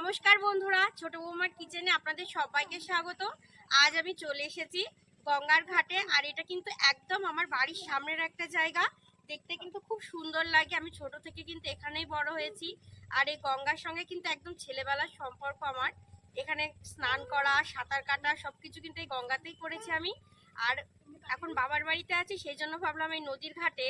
নমস্কার বন্ধুরা, ছোট বৌমার কিচেনে আপনাদের সবাইকে স্বাগত। আজ আমি চলে এসেছি গঙ্গার ঘাটে, আর এটা কিন্তু একদম আমার বাড়ির সামনের একটা জায়গা। দেখতে কিন্তু খুব সুন্দর লাগে, আমি ছোট থেকে কিন্তু এখানেই বড় হয়েছি। আর এই গঙ্গার সঙ্গে কিন্তু একদম ছেলেবেলার সম্পর্ক আমার। এখানে স্নান করা, সাঁতার কাটা সব কিছু কিন্তু এই গঙ্গাতেই করেছি আমি। আর এখন বাবার বাড়িতে আছি, সেই জন্য ভাবলাম এই নদীর ঘাটে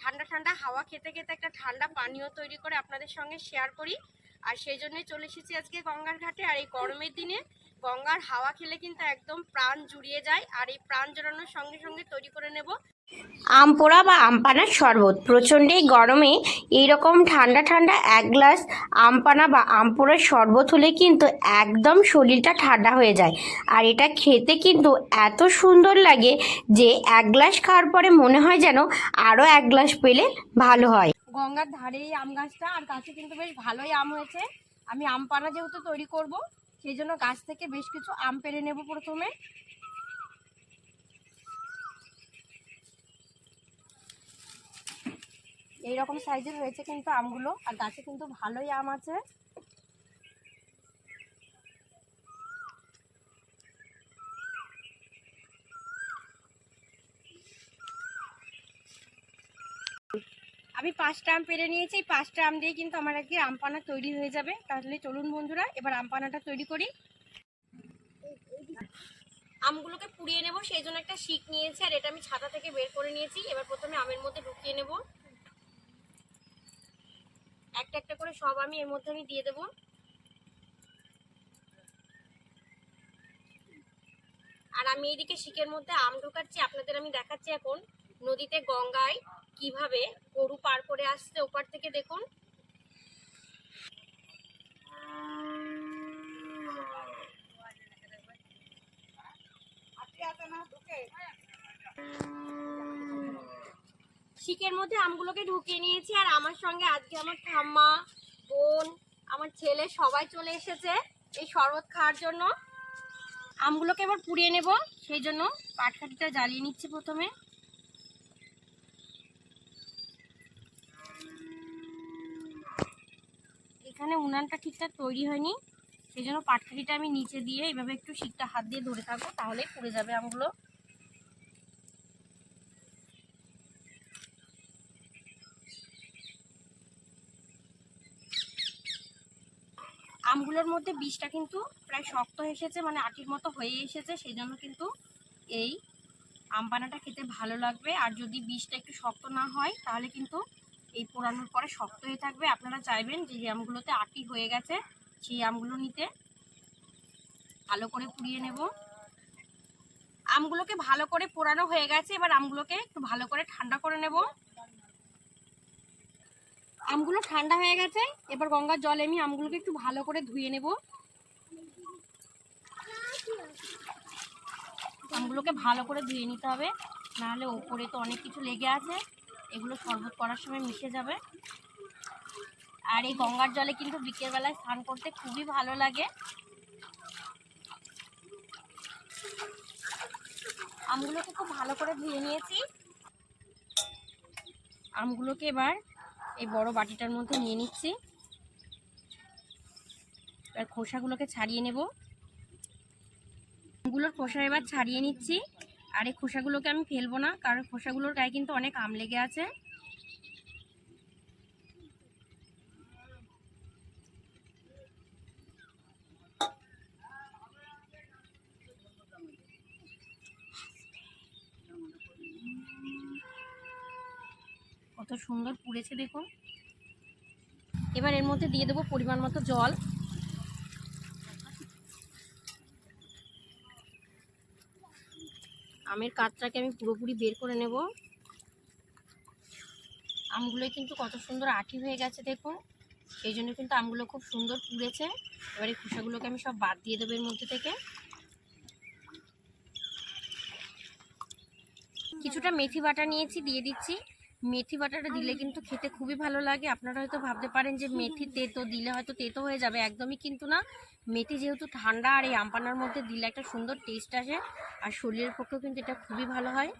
ঠান্ডা ঠান্ডা হাওয়া খেতে খেতে একটা ঠান্ডা পানীয় তৈরি করে আপনাদের সঙ্গে শেয়ার করি। আর সেই জন্যই চলে এসেছি আজকে গঙ্গার ঘাটে। আর এই গরমের দিনে গঙ্গার হাওয়া খেলে কিন্তু একদম প্রাণ জুড়িয়ে যায়। আর এই প্রাণ জড়ানোর সঙ্গে সঙ্গে তৈরি করে নেব আমপোড়া বা আমপানার শরবত। প্রচণ্ড এই গরমে এইরকম ঠান্ডা ঠান্ডা এক গ্লাস আমপানা বা আমপোড়ার শরবত হলে কিন্তু একদম শরীরটা ঠান্ডা হয়ে যায়। আর এটা খেতে কিন্তু এত সুন্দর লাগে যে এক গ্লাস খাওয়ার পরে মনে হয় যেন আরও এক গ্লাস পেলে ভালো হয়। গঙ্গার ধারে এই আম গাছটা, আর গাছে কিন্তু বেশ ভালোই আম হয়েছে। আমি আম পানা যেহেতু তৈরি করব, সেই জন্য গাছ থেকে বেশ কিছু আম পেরে নেব প্রথমে। এইরকম সাইজের হয়েছে কিন্তু আমগুলো, আর গাছে কিন্তু ভালোই আম আছে। আমি পাঁচটা আম পেরে নিয়েছি, এই পাঁচটা আম দিয়ে কিন্তু আমার আজকে আম পানা তৈরি হয়ে যাবে। তাহলে চলুন বন্ধুরা, এবার আম পানাটা তৈরি করি। আমগুলোকে পুড়িয়ে নেব, সেই জন্য একটা শিক নিয়েছি, আর এটা আমি ছাতা থেকে বের করে নিয়েছি। এবার প্রথমে আমের মধ্যে ঢুকিয়ে নেব। একটা একটা করে সব আমি এর মধ্যে আমি দিয়ে দেব। আর আমি এইদিকে শিকের মধ্যে আম ঢোকাচ্ছি, আপনাদের আমি দেখাচ্ছি এখন। নদীতে গঙ্গায় কীভাবে গরু পার করে আসছে ওপার থেকে দেখুন। শিকের মধ্যে আমগুলোকে ঢুকিয়ে নিয়েছি আর আমার সঙ্গে আজকে আমার ঠাম্মা, বোন, আমার ছেলে সবাই চলে এসেছে এই শরবত খাওয়ার জন্য। আমগুলোকে এবার পুড়িয়ে নেব, সেই জন্য পাটকাঠিটা জ্বালিয়ে নিচ্ছি প্রথমে। এখানে উনানটা ঠিকঠাক তৈরি হয়নি। সেই জন্য পাটকাঠিটা আমি নিচে দিয়ে এইভাবে একটু শিকটা হাত দিয়ে ধরে থাকব তাহলে পড়ে যাবে আমগুলো। আমগুলোর মধ্যে বীজটা কিন্তু প্রায় শক্ত এসেছে মানে আটির মতো হয়ে এসেছে সেই জন্য কিন্তু এই আম পানাটা খেতে ভালো লাগবে। আর যদি বীজটা একটু শক্ত না হয়, তাহলে কিন্তু এই পোড়ানোর পরে শক্ত হয়ে থাকবে। আপনারা চাইবেন যে আমগুলোতে আটি হয়ে গেছে, সেই আমগুলো নিতে। ভালো করে পুড়িয়ে নেব। আমগুলোকে ভালো করে পোড়ানো হয়ে গেছে, এবার আমগুলোকে একটু ভালো করে ঠান্ডা করে নেব। আমগুলো ঠান্ডা হয়ে গেছে, এবার গঙ্গার জলে আমি আমগুলোকে একটু ভালো করে ধুয়ে নেব। আমগুলোকে ভালো করে ধুয়ে নিতে হবে, নাহলে ওপরে তো অনেক কিছু লেগে আছে। এগুলো শরবত করার সময় মিশে যাবে। আর এই গঙ্গার জলে কিন্তু বিকেলবেলায় স্নান করতে খুবই ভালো লাগে। আমগুলোকে খুব ভালো করে ধুয়ে নিয়েছি। আমগুলোকে এবার এই বড় বাটিটার মধ্যে নিয়ে নিচ্ছি। এবার খোসাগুলোকে ছাড়িয়ে নেব। আমগুলোর খোসা এবার ছাড়িয়ে নিচ্ছি। আর এই খোসাগুলোকে আমি ফেলব না, কারণ খোসাগুলোর গায়ে কিন্তু অনেক আম লেগে আছে। কত সুন্দর পুড়েছে, দেখুন। এবার এর মধ্যে দিয়ে দেবো পরিমাণ মতো জল। আমের কাতটাকে আমি পুরোপুরি বের করে নেব। আমগুলো কিন্তু কত সুন্দর আঠি হয়ে গেছে দেখুন। সেই জন্য কিন্তু আমগুলো খুব সুন্দর পুড়েছে। এবার এই খোসাগুলোকে আমি সব বাদ দিয়ে দেবো এর মধ্যে থেকে। কিছুটা মেথি বাটা নিয়েছি, দিয়ে দিচ্ছি। মেথি বাটাটা দিলে কিন্তু খেতে খুবই ভালো লাগে। আপনারা হয়তো ভাবতে পারেন যে মেথি তেতো দিলে হয়তো তেতো হয়ে যাবে একদমই কিন্তু না। মেথি যেহেতু ঠান্ডা আর এই আমপানার মধ্যে দিলে একটা সুন্দর টেস্ট আসে আর শরীরের পক্ষেও কিন্তু এটা খুবই ভালো হয়।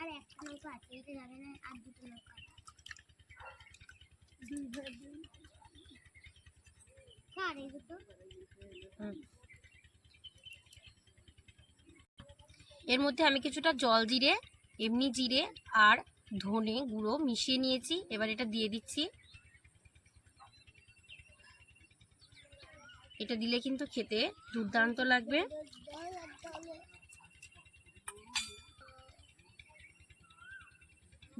আর একটা নৌকা আছে এটা যাবে না আর দুটো নৌকা আছে। দুই ঘর দুই কার এই দুটো? এর মধ্যে আমি কিছুটা জল জিরে, এমনি জিরে আর ধনে গুঁড়ো মিশিয়ে নিয়েছি। এবার এটা দিয়ে দিচ্ছি। এটা দিলে কিন্তু খেতে দুর্দান্ত লাগবে।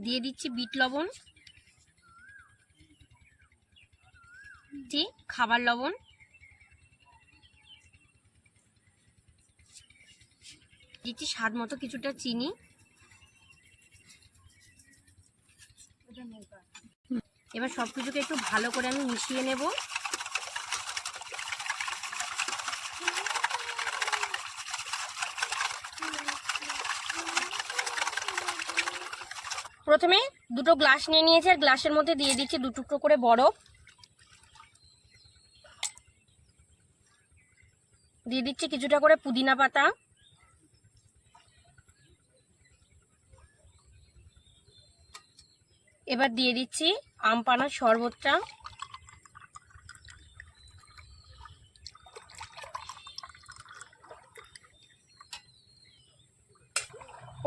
দিয়ে দিচ্ছি বিট লবণ। খাবার লবণ। দিচ্ছি স্বাদ মতো কিছুটা চিনি। এবার সব কিছুকে একটু ভালো করে আমি মিশিয়ে নেব। প্রথমে দুটো গ্লাস নিয়ে নিয়েছি, আর গ্লাসের মধ্যে দিয়ে দিচ্ছি দু টুকরো করে বরফ দিয়ে দিচ্ছি কিছুটা করে পুদিনা পাতা। এবার দিয়ে দিচ্ছি আম পানার শরবতটা।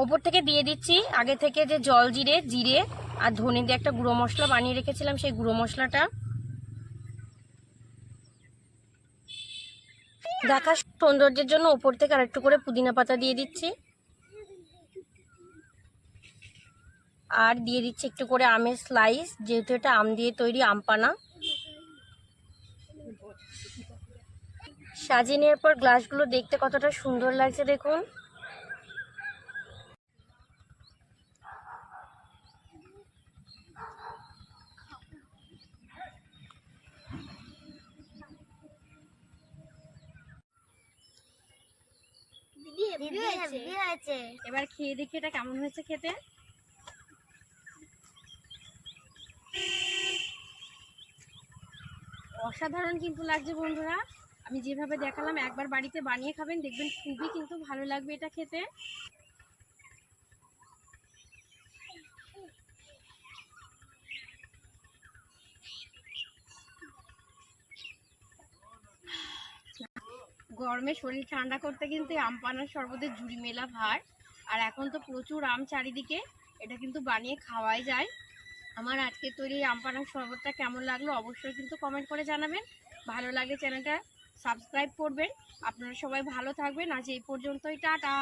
ওপর থেকে দিয়ে দিচ্ছি আগে থেকে যে জল জিরে জিরে আর ধনে দিয়ে একটা গুঁড়ো মশলা বানিয়ে রেখেছিলাম সেই গুঁড়ো মশলাটা। দেখা সৌন্দর্যের জন্য ওপর থেকে আরেকটু করে পুদিনা পাতা দিয়ে দিচ্ছি। আর দিয়ে দিচ্ছি একটু করে আমের স্লাইস যেহেতু এটা আম দিয়ে তৈরি আম পানা সাজিয়ে নেওয়ার পর গ্লাসগুলো দেখতে কতটা সুন্দর লাগছে দেখুন। এবার খেয়ে দেখি এটা কেমন হয়েছে খেতে। অসাধারণ কিন্তু লাগছে বন্ধুরা। আমি যেভাবে দেখালাম, একবার বাড়িতে বানিয়ে খাবেন, দেখবেন খুবই কিন্তু ভালো লাগবে এটা খেতে। গরমে শরীর ঠান্ডা করতে কিন্তু আম পানার শরবতের জুড়ি মেলা ভার। আর এখন তো প্রচুর আম চারিদিকে, এটা কিন্তু বানিয়ে খাওয়াই যায়। আমার আজকে তৈরি আমপানার আম পানার শরবতটা কেমন লাগল অবশ্যই কিন্তু কমেন্ট করে জানাবেন। ভালো লাগে চ্যানেলটা সাবস্ক্রাইব করবেন। আপনারা সবাই ভালো থাকবেন। আজ এই পর্যন্তই, টাটা।